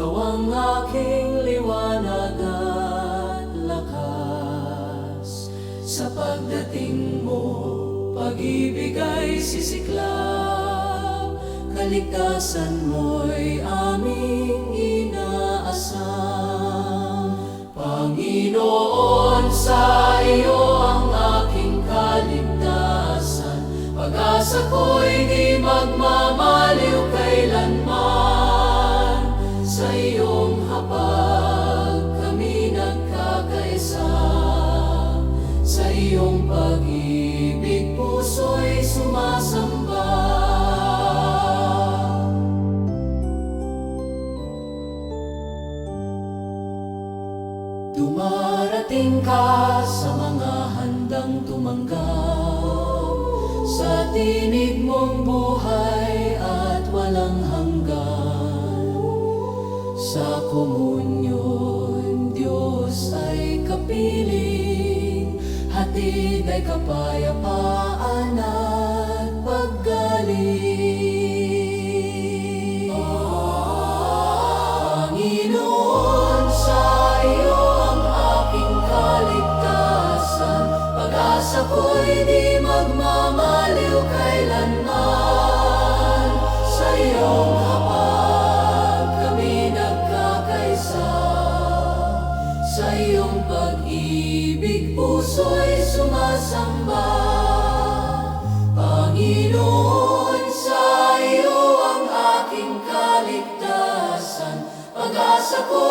Ikaw ang aking liwanag at lakas. Sa pagdating mo, pag-ibig ay sisiklab Kaligtasan mo'y aming inaasam. Panginoon, sa iyo ang aking kaligtasan. Pag-asa ko'y di magmamaliw iyong pag-ibig puso'y sumasamba. Dumarating ka sa mga handang tumanggap Sa tinig mong buhay at walang hanggan. Sa komunyon, Diyos ay kapiling Hatid ay kapayapaan at Sa iyong pag-ibig puso'y sumasamba. Panginoon, sa iyo ang aking kaligtasan. Pag-asa ko'y